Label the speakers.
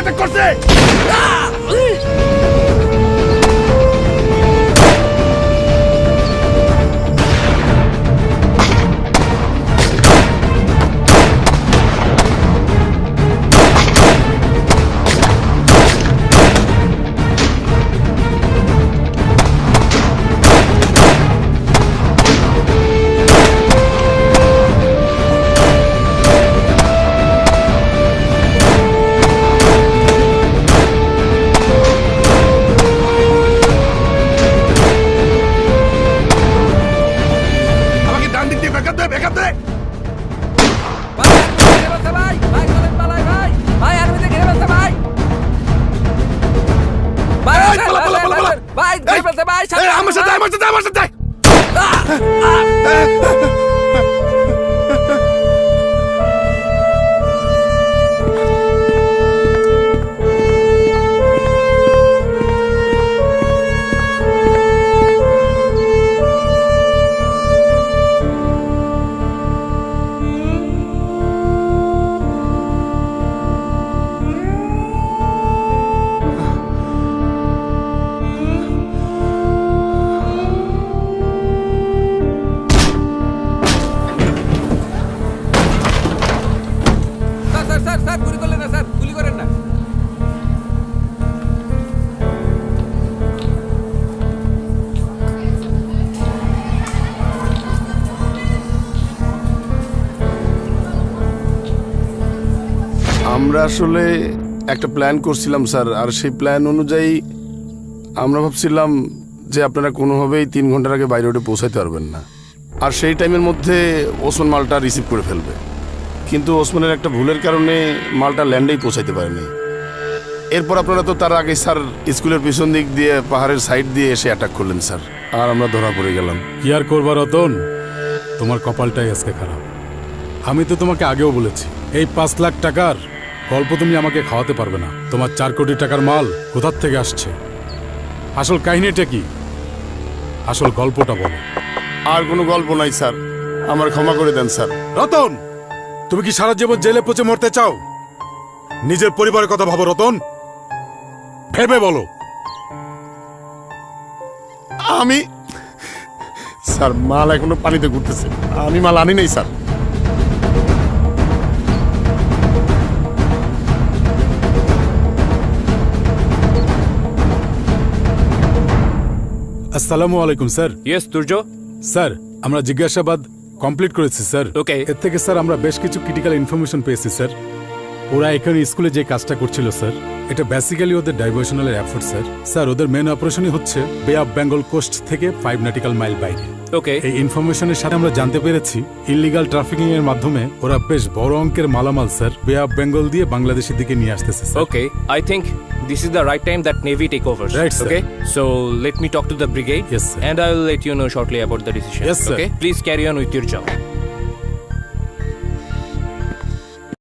Speaker 1: Attack করছে।
Speaker 2: Sir, গুলি করলেন না, স্যার, গুলি করেন না।
Speaker 1: আমরা আসলে একটা প্ল্যান করছিলাম, স্যার, আর সেই প্ল্যান অনুযায়ী আমরা ভাবছিলাম যে আপনারা কোনোভাবেই তিন ঘণ্টার আগে বাইরে উঠে পৌঁছাইতে পারবেন না। আর সেই টাইমের মধ্যে ওসমান মালটা রিসিভ করে ফেলবে। কিন্তু ওসমানের একটা ভুলের কারণে মালটা ল্যান্ডেই পৌঁছাইতে পারেনি। এরপর আপনারা তো তার আগে স্যার স্কুলের পিছন দিক দিয়ে পাহাড়ের সাইড দিয়ে এসে অ্যাটাক করলেন স্যার। আর আমরা ধরা পড়ে গেলাম।
Speaker 3: কি আর করবার রতন? তোমার কপালটাই আজকে খারাপ। আমি তো তোমাকে আগেও বলেছি এই পাঁচ লাখ টাকার গল্প তুমি আমাকে খাওয়াতে পারবে না। তোমার চার কোটি টাকার মাল কোথার থেকে আসছে? আসল কাহিনীটা কি? আসল গল্পটা বলো।
Speaker 1: আর কোনো গল্প নাই স্যার। আমার ক্ষমা করে দেন স্যার।
Speaker 3: রতন! তুমি কি সারা জীবন জেলে পচে মরতে চাও? নিজের পরিবারের কথা ভাবো রতন। ভেবে বলো।
Speaker 1: আমি স্যার মাল এখনও পানিতে ঘুরতেছে। আমি মাল আনি নাই স্যার।
Speaker 3: আসসালামু আলাইকুম স্যার।
Speaker 4: ইয়েস তুর্য
Speaker 3: স্যার আমরা জিজ্ঞাসাবাদ কমপ্লিট করেছি স্যার।
Speaker 4: ওকে
Speaker 3: এর থেকে স্যার আমরা বেশ কিছু ক্রিটিক্যাল ইনফরমেশন পেয়েছি স্যার। ওরা এখানে স্কুলে যে কাজটা করছিল স্যার এটা বেসিক্যালি ওদের ডাইভার্শনালের এফোর্ট স্যার স্যার ওদের মেন অপারেশনই হচ্ছে বে অফ বেঙ্গল কোস্ট থেকে ফাইভ নাটিক্যাল মাইল বাইরে
Speaker 4: ওকে
Speaker 3: এই ইনফরমেশনের সাথে আমরা জানতে পেরেছি ইলিগাল ট্রাফিকিং এর মাধ্যমে ওরা বেশ বড় অঙ্কের মালামাল স্যার বে অফ বেঙ্গল দিয়ে বাংলাদেশের দিকে নিয়ে আসতেছে
Speaker 4: okay I think this is the right time that Navy take over.
Speaker 3: Right, sir.
Speaker 4: Okay, so let me talk to the brigade,
Speaker 3: Yes, sir.
Speaker 4: and I will let you know shortly about the decision.
Speaker 3: Yes, sir.
Speaker 4: Okay, please carry on with your job.